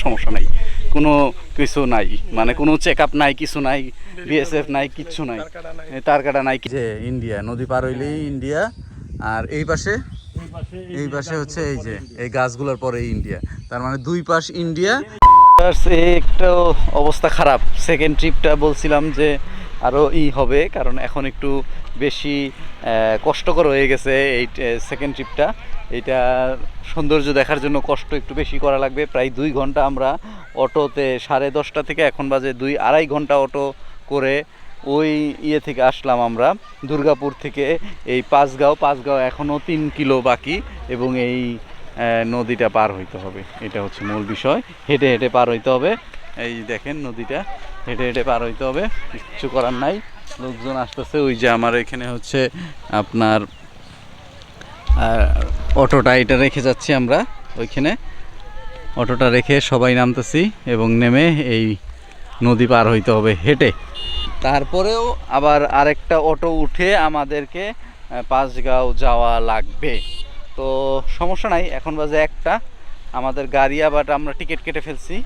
সমস্যা নাই। কোনো কিছু নাই। মানে কোনো চেক আপ নাই কিছু নাই বিএসএফ নাই কিচ্ছু নাই। তার কাটা নাই। যে ইন্ডিয়া নদী পার হইলেই ইন্ডিয়া আর এই পাশে এই পাশে হচ্ছে এই যে এই গাছগুলোর পরে ইন্ডিয়া। তার মানে দুই পাশ ইন্ডিয়া। একটা অবস্থা খারাপ। সেকেন্ড ট্রিপটা বলছিলাম যে আরও ই হবে কারণ এখন একটু বেশি কষ্টকর হয়ে গেছে এই সেকেন্ড ট্রিপটা এটা সৌন্দর্য দেখার জন্য কষ্ট একটু বেশি করা লাগবে। প্রায় দুই ঘণ্টা আমরা অটোতে সাড়ে দশটা থেকে এখন বাজে দুই আড়াই ঘণ্টা অটো করে ওই ইয়ে থেকে আসলাম আমরা, দুর্গাপুর থেকে। এই পাঁচগাঁও পাঁচগাঁও এখনও তিন কিলো বাকি এবং এই নদীটা পার হইতে হবে। এটা হচ্ছে মূল বিষয়। হেঁটে হেঁটে পার হইতে হবে। এই দেখেন নদীটা, হেঁটে হেঁটে পার হইতে হবে। কিচ্ছু করার নাই। লোকজন আসতেছে। ওই যে আমার এখানে হচ্ছে আপনার অটোটা এটা রেখে যাচ্ছি আমরা ওইখানে। অটোটা রেখে সবাই নামতেছি এবং নেমে এই নদী পার হইতে হবে হেঁটে। তারপরেও আবার আরেকটা অটো উঠে আমাদেরকে পাঁচগাঁও যাওয়া লাগবে। তো সমস্যা নাই, এখন বাজে একটা। আমাদের গাড়ি আবার আমরা টিকিট কেটে ফেলছি।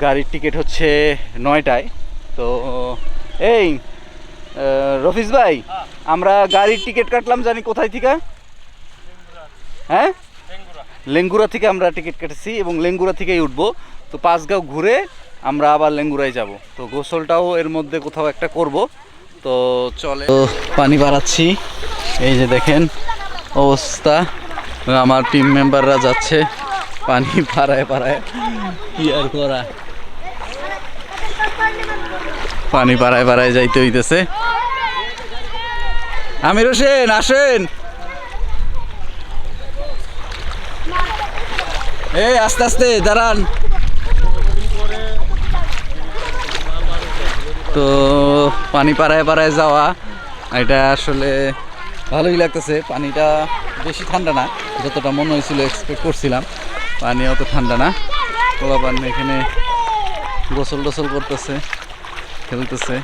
গাড়ির টিকিট হচ্ছে নয়টায়। তো, এই রফিস ভাই আমরা গাড়ির টিকিট কাটলাম, জানি কোথায় থেকে? হ্যাঁ? লেঙ্গুরা থেকে আমরা টিকিট কেটেছি এবং লেঙ্গুরা থেকেই উঠবো। তো পাঁচগাঁও ঘুরে আমরা আবার লেঙ্গুরায় যাব। তো গোসলটাও এর মধ্যে কোথাও একটা করব। তো চলে। তো পানি বাড়াচ্ছি। এই যে দেখেন অবস্থা। আমার টিম মেম্বাররা যাচ্ছে পানি পাড়ায় পাড়ায় কি আর করা? পানি পাড়ায় পাড়ায় যাইতে হইতেছে। আমির হোসেন, আসেন। এই, আস্তে আস্তে, দাঁড়ান। তো, পানি পাড়ায় পাড়ায় যাওয়া, এটা আসলে ভালোই লাগতেছে। পানিটা বেশি ঠান্ডা না, যতটা মনে হয়েছিল এক্সপেক্ট করছিলাম। পানি অত ঠান্ডা না। পোলা পানি এখানে গোসল টোসল করতেছে, খেলতেছে।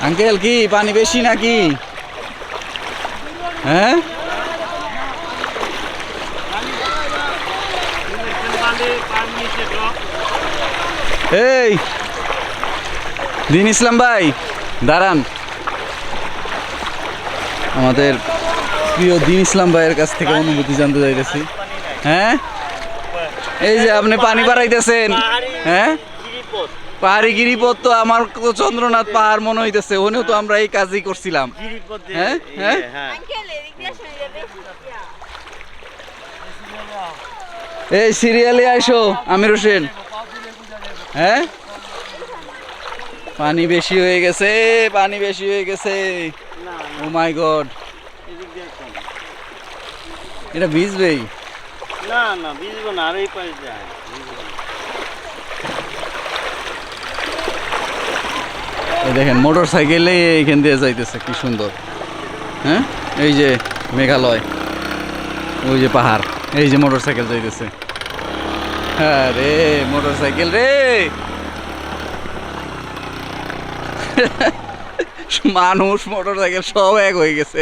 আঙ্কেল, কি, পানি বেশি নাকি? হ্যাঁ? এই, দিন ইসলাম ভাই, দাঁড়ান। আমাদের প্রিয় দিন ইসলাম ভাইয়ের কাছ থেকে অনুভূতি জানতে চাইতেছি। হ্যাঁ? এই যে আপনি পানি বাড়াইতেছেন। হ্যাঁ? পাহাড়ি গিরিপথ তো আমার তো চন্দ্রনাথ পাহাড় মনে হইতেছে ওনেও তো আমরা এই কাজই করছিলাম। হ্যাঁ? হ্যাঁ? di এই সিরিয়ালে আইসো আমির হোসেন। হ্যাঁ? পানি বেশি হয়ে গেছে পানি বেশি হয়ে গেছে। ও মাই গড এটা ভিজবেই। না না ভিজবো না আর এই পাশে যায় এই দেখেন মোটর সাইকেলে এখান দিয়ে যাইতেছে, কি সুন্দর। হ্যাঁ? এই যে মেঘালয়, ওই যে পাহাড়, এই যে মোটর সাইকেল যাইতেছে। হ্যাঁ রে মোটর সাইকেল রে! মানুষ মোটর সাইকেল সব এক হয়ে গেছে।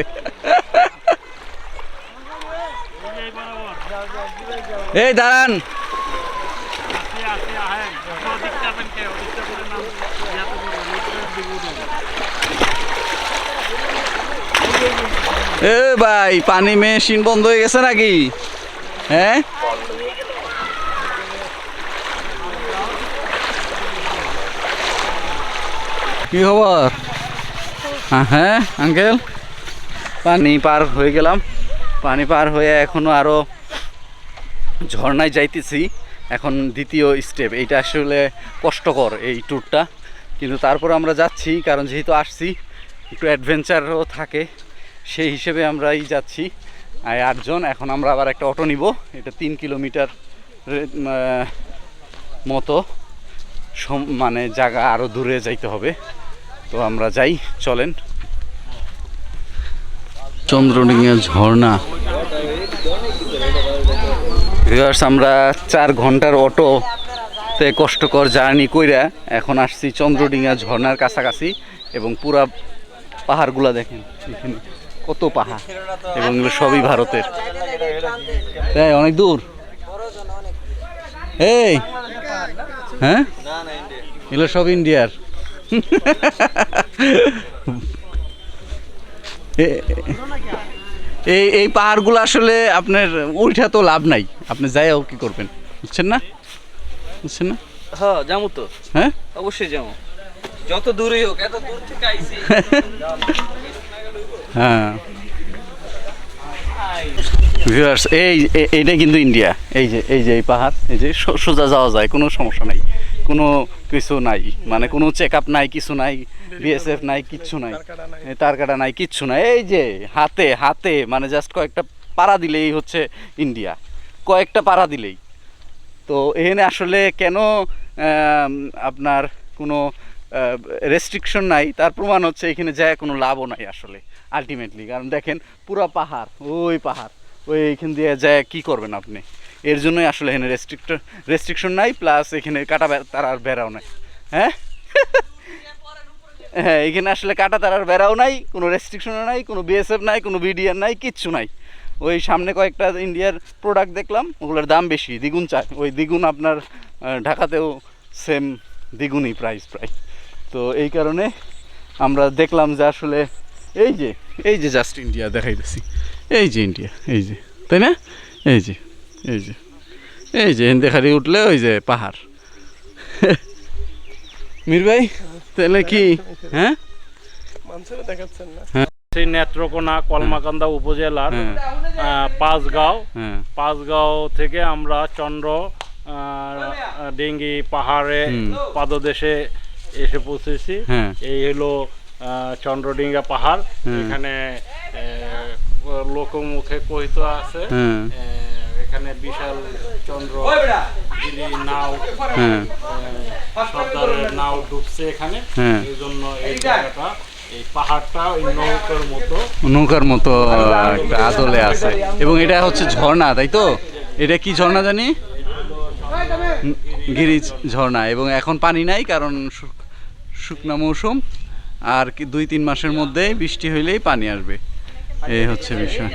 এই দাঁড়ান। এ ভাই, পানি মেশিন বন্ধ হয়ে গেছে নাকি? হ্যাঁ কি খবর? হ্যাঁ আঙ্কেল? পানি পার হয়ে গেলাম। পানি পার হয়ে এখনও আরও ঝর্ণায় যাইতেছি। এখন দ্বিতীয় স্টেপ এইটা আসলে কষ্টকর এই ট্যুরটা কিন্তু তারপর আমরা যাচ্ছি, কারণ যেহেতু আসছি, একটু অ্যাডভেঞ্চারও থাকে। সেই হিসেবে আমরাই যাচ্ছি। আর আটজন, এখন আমরা আবার একটা অটো নিব। এটা তিন কিলোমিটার মতো। মানে জায়গা আরও দূরে যাইতে হবে। তো আমরা যাই, চলেন। চন্দ্রডিঙা ঝর্ণা। আমরা চার ঘণ্টার অটোতে কষ্টকর জার্নি কইরা এখন আসছি চন্দ্রডিঙা ঝর্ণার কাছাকাছি এবং পুরা পাহাড়গুলা দেখেন। এখানে কত পাহাড় এবং এগুলো সবই ভারতের। তাই অনেক দূর? এই হ্যাঁ? এগুলো সব ইন্ডিয়ার। এই এই পাহাড়গুলো আসলে আপনার উঠা তো লাভ নাই। আপনি যাইও কি করবেন? বুঝছেন না? বুঝছেন না? হ্যাঁ যাব তো। হ্যাঁ? অবশ্যই যাব যত দূরেই হোক এত দূর থেকে আইছি। হ্যাঁ। ভিউয়ার্স এই এইটা কিন্তু ইন্ডিয়া এই যে এই যে এই পাহাড় এই যে সোজা যাওয়া যায় কোনো সমস্যা নাই। কোনো কিছু নাই মানে কোনো চেক আপ নাই কিছু নাই বিএসএফ নাই কিচ্ছু নাই। তার কাটা নাই কিচ্ছু নাই। এই যে হাতে হাতে মানে জাস্ট কয়েকটা পাড়া দিলেই হচ্ছে ইন্ডিয়া কয়েকটা পাড়া দিলেই। তো এখানে আসলে কেন আপনার কোনো রেস্ট্রিকশন নাই? তার প্রমাণ হচ্ছে এখানে যায় কোনো লাভও নাই আসলে আলটিমেটলি কারণ দেখেন, পুরা পাহাড়, ওই পাহাড়, ওই এখান দিয়ে যায় কি করবেন আপনি? এর জন্যই আসলে এখানে রেস্ট্রিক্ট রেস্ট্রিকশন নাই প্লাস এখানে কাটা তার আর বেড়াও নাই। হ্যাঁ? হ্যাঁ এখানে আসলে কাটা তার আর বেড়াও নাই, কোনো রেস্ট্রিকশনও নাই, কোনো বিএসএফ নাই, কোনো বিডিআর নাই, কিচ্ছু নাই। ওই সামনে কয়েকটা ইন্ডিয়ার প্রোডাক্ট দেখলাম ওগুলোর দাম বেশি দ্বিগুণ চায়। ওই দ্বিগুণ আপনার ঢাকাতেও সেম দ্বিগুণই প্রাইস প্রায়। তো এই কারণে আমরা দেখলাম যে আসলে এই যে এই যে জাস্ট ইন্ডিয়া দেখাইতেছি। এই যে ইন্ডিয়া এই যে তাই না? এই যে এই যে এই যে দেখারি উঠলে ওই যে পাহাড়। মির ভাই তাহলে কি হ্যাঁ। সেই নেত্রকোনা কলমাকান্দা উপজেলার হ্যাঁ। পাঁচগাঁও। হ্যাঁ। পাঁচগাঁও থেকে আমরা চন্দ্র ডিঙ্গি পাহাড়ে পাদদেশে এসে পৌঁছেছি। হ্যাঁ। এই হলো চন্দ্রডিঙ্গা পাহাড়। এখানে লোকমুখে কহিত আছে। এখানে বিশাল চন্দ্র গিরি নাও সর্দারের নাও ডুবছে এখানে। এই জন্য এই জায়গাটা নৌকার মতো। একটা আদলে আছে। এবং এটা হচ্ছে ঝর্ণা, তাই তো? এটা কি ঝর্ণা জানি? গিরিজ ঝর্ণা। এবং এখন পানি নাই, কারণ শুকনা মৌসুম। আর কি দুই তিন মাসের মধ্যেই বৃষ্টি হইলেই পানি আসবে। এই হচ্ছে বিষয়।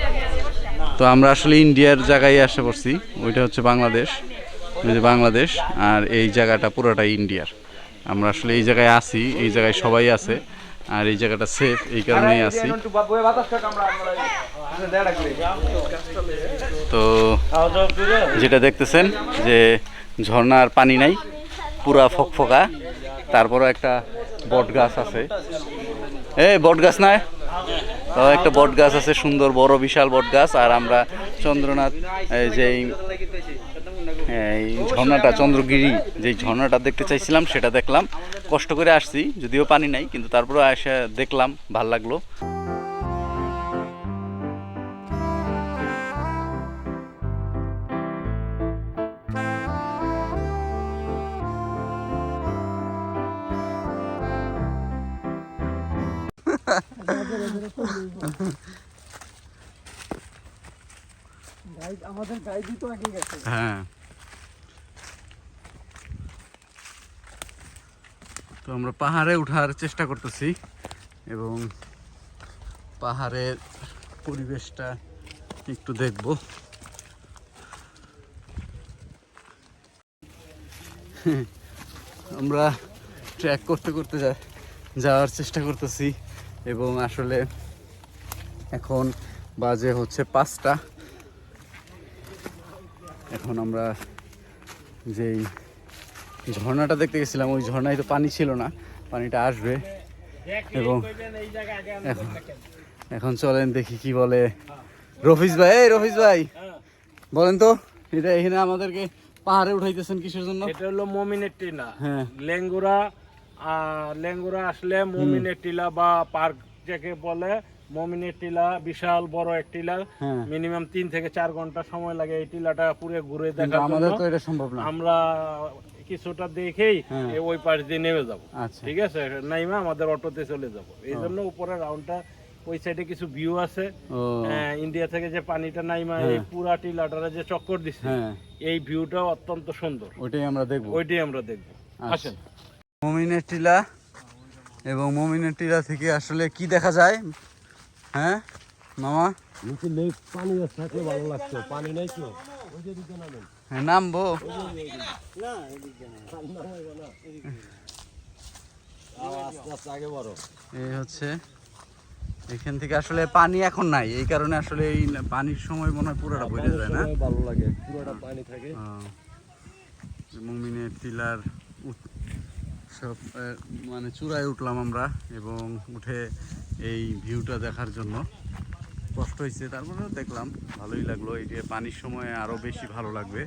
তো আমরা আসলে ইন্ডিয়ার জায়গায় আসে পড়ছি ওইটা হচ্ছে বাংলাদেশ। বাংলাদেশ, আর এই জায়গাটা পুরোটাই ইন্ডিয়ার। আমরা আসলে এই জায়গায় আছি, এই জায়গায় সবাই আছে। আর এই জায়গাটা সেফ এই কারণেই আছি। তো যেটা দেখতেছেন যে ঝর্ণার পানি নাই পুরা ফকফকা। তারপরও একটা বট গাছ আছে। এই বট গাছ নয় একটা বট গাছ আছে সুন্দর, বড় বিশাল বট গাছ, আর আমরা চন্দ্রনাথ যে এই ঝর্ণাটা, চন্দ্রগিরি যে ঝর্ণাটা দেখতে চাইছিলাম, সেটা দেখলাম। কষ্ট করে আসছি, যদিও পানি নাই, কিন্তু তারপরে আসে দেখলাম, ভালো লাগল। হ্যাঁ তো আমরা পাহাড়ে ওঠার চেষ্টা করতেছি এবং পাহাড়ের পরিবেশটা একটু দেখব। আমরা ট্র্যাক করতে করতে যাওয়ার চেষ্টা করতেছি। এবং আসলে এখন বাজে হচ্ছে পাঁচটা। এখন আমরা যেই ঝর্ণাটা দেখতে গেছিলাম ওই ঝর্ণায় তো পানি ছিল না পানিটা আসবে। এবং এখন এখন চলেন দেখি কি বলে রফিজ ভাই। এই রফিজ ভাই বলেন তো এটা এখানে আমাদেরকে পাহাড়ে উঠাইতেছেন কিসের জন্য? এটা হলো মমিনের টিলা হ্যাঁ। লেঙ্গুরা লেঙ্গুরা আসলে মমিনের টিলা বা পার্ক যাকে বলে মমিনের টিলা বিশাল বড় এক টিলা হ্যাঁ। মিনিমাম তিন থেকে চার ঘণ্টা সময় লাগে এই টিলাটা পুরো ঘুরে দেখার আমাদের তো এটা সম্ভব না। আমরা কিছুটা দেখেই হ্যাঁ। ওই পাশ দিয়ে নেমে যাব। আচ্ছা। ঠিক আছে? নাইমা আমাদের অটোতে চলে যাব। এই জন্য উপরে রাউন্ডটা ওই সাইডে কিছু ভিউ আছে। হ্যাঁ, ইন্ডিয়া থেকে যে পানিটা নাইমা এই হ্যাঁ। পুরা টিলাটারে যে চক্কর দিচ্ছে এই ভিউটা অত্যন্ত সুন্দর। ওইটাই আমরা দেখব। ওইটাই আমরা দেখব। আচ্ছা। আসেন। মমিনের টিলা এবং মমিনের টিলা থেকে আসলে কি দেখা যায়? হ্যাঁ? মামা? নিচে লেক পানি থাকলে ভালো পানি নাই তো। নামেন। হ্যাঁ, নামবো। এই হচ্ছে এখান থেকে আসলে পানি এখন নাই। এই কারণে আসলে এই পানির সময় মনে হয় পুরোটা ভরে যায় না? ভালো লাগে পুরোটা পানি থাকে। মুমিনের টিলার সব মানে চূড়ায় উঠলাম আমরা এবং উঠে এই ভিউটা দেখার জন্য। কষ্ট হয়েছে তারপরেও দেখলাম, ভালোই লাগল। এই যে পানির সময় আরও বেশি ভালো লাগবে।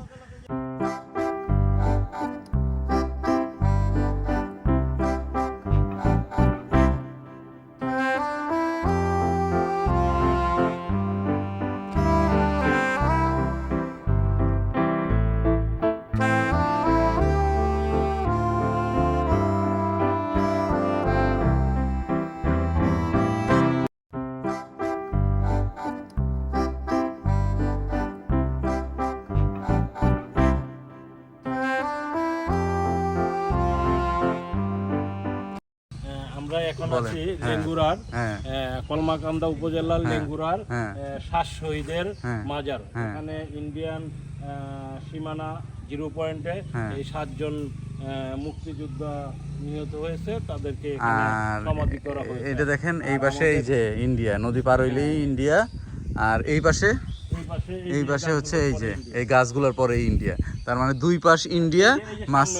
এখন আছি হ্যাঁ। লেঙ্গুরার হ্যাঁ কলমাকান্দা উপজেলার হ্যাঁ, লেঙ্গুরার। শ্বাস শহীদের মাজার। এখানে ইন্ডিয়ান সীমানা জিরো পয়েন্টে। এই সাতজন মুক্তিযোদ্ধা নিহত হয়েছে তাদেরকে সমাধি করা হয়েছে এটা দেখেন এই পাশে এই যে ইন্ডিয়া নদী পার হইলেই ইন্ডিয়া আর এই পাশে এই পাশে হচ্ছে এই যে এই গাছগুলোর পরে ইন্ডিয়া তার মানে দুই পাশ ইন্ডিয়া মাছ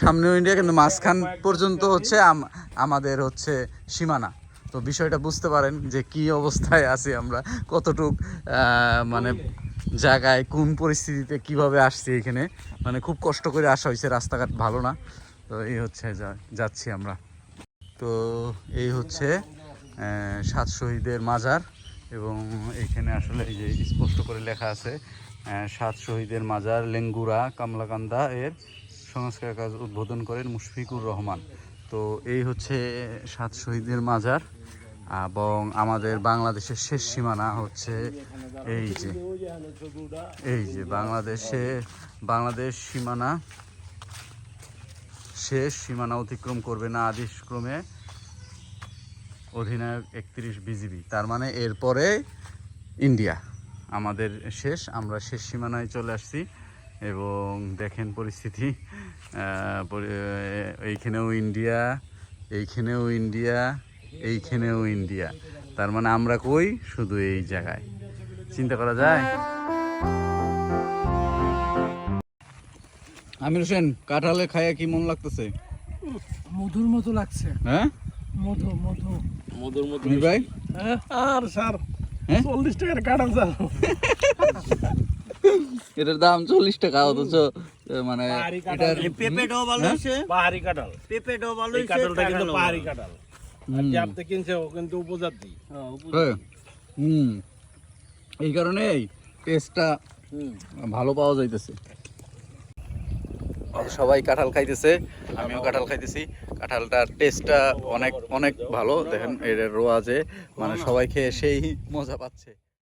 সামনেও ইন্ডিয়া। কিন্তু মাঝখান পর্যন্ত হচ্ছে আম- আমাদের হচ্ছে সীমানা। তো বিষয়টা বুঝতে পারেন যে কি অবস্থায় আছি আমরা কতটুক মানে জায়গায় কোন পরিস্থিতিতে কীভাবে আসছি এখানে। মানে খুব কষ্ট করে আসা হয়েছে রাস্তাঘাট ভালো না। তো এই হচ্ছে যাচ্ছি আমরা। তো এই হচ্ছে আহ, সাত শহীদের মাজার। এবং এখানে আসলে এই যে স্পষ্ট করে লেখা আছে সাত শহীদের মাজার লেঙ্গুরা কামলাকান্দা এর সংস্কার কাজ উদ্বোধন করেন মুশফিকুর রহমান। তো এই হচ্ছে সাত শহীদের মাজার এবং আমাদের বাংলাদেশের শেষ সীমানা হচ্ছে এই যে এই যে বাংলাদেশে, বাংলাদেশ সীমানা শেষ সীমানা অতিক্রম করবে না আদেশ ক্রমে অধিনায়ক একত্রিশ বিজিবি। তার মানে এরপরে ইন্ডিয়া। আমাদের শেষ আমরা শেষ সীমানায় চলে আসছি। এবং দেখেন পরিস্থিতি। এইখানেও ইন্ডিয়া এইখানেও ইন্ডিয়া এইখানেও ইন্ডিয়া। তার মানে আমরা কই? শুধু এই জায়গায়। চিন্তা করা যায়? আমির হোসেন কাঁঠালে খায়া কি মন লাগতেছে? মধুর মতো লাগছে। হ্যাঁ? মধু মধু। মধুর মতো তুমি ভাই? আর স্যার হ্যাঁ? চল্লিশ টাকার কাটাল স্যার। এটার দাম চল্লিশ টাকা অথচ মানে পাহাড়ি কাঁঠাল। এটার পেঁপেটাও ভালো হ্যাঁ? হয়েছে? পাহাড়ি কাঁঠাল। পেঁপেটাও ভালো এই হয়েছে কাঁঠালটা কিন্তু পাহাড়ি ভালো। কাঁঠাল। আর যে আপনি কিনছে ও কিন্তু উপজাতি। হ্যাঁ। হুম। এই কারণেই টেস্টটা ভালো পাওয়া যাইতেছে। সবাই কাঁঠাল খাইতেছে আমিও কাঁঠাল খাইতেছি। কাঁঠালটার টেস্টটা অনেক অনেক ভালো। দেখেন, এর রোয়া যে মানে সবাই খেয়ে সেই মজা পাচ্ছে।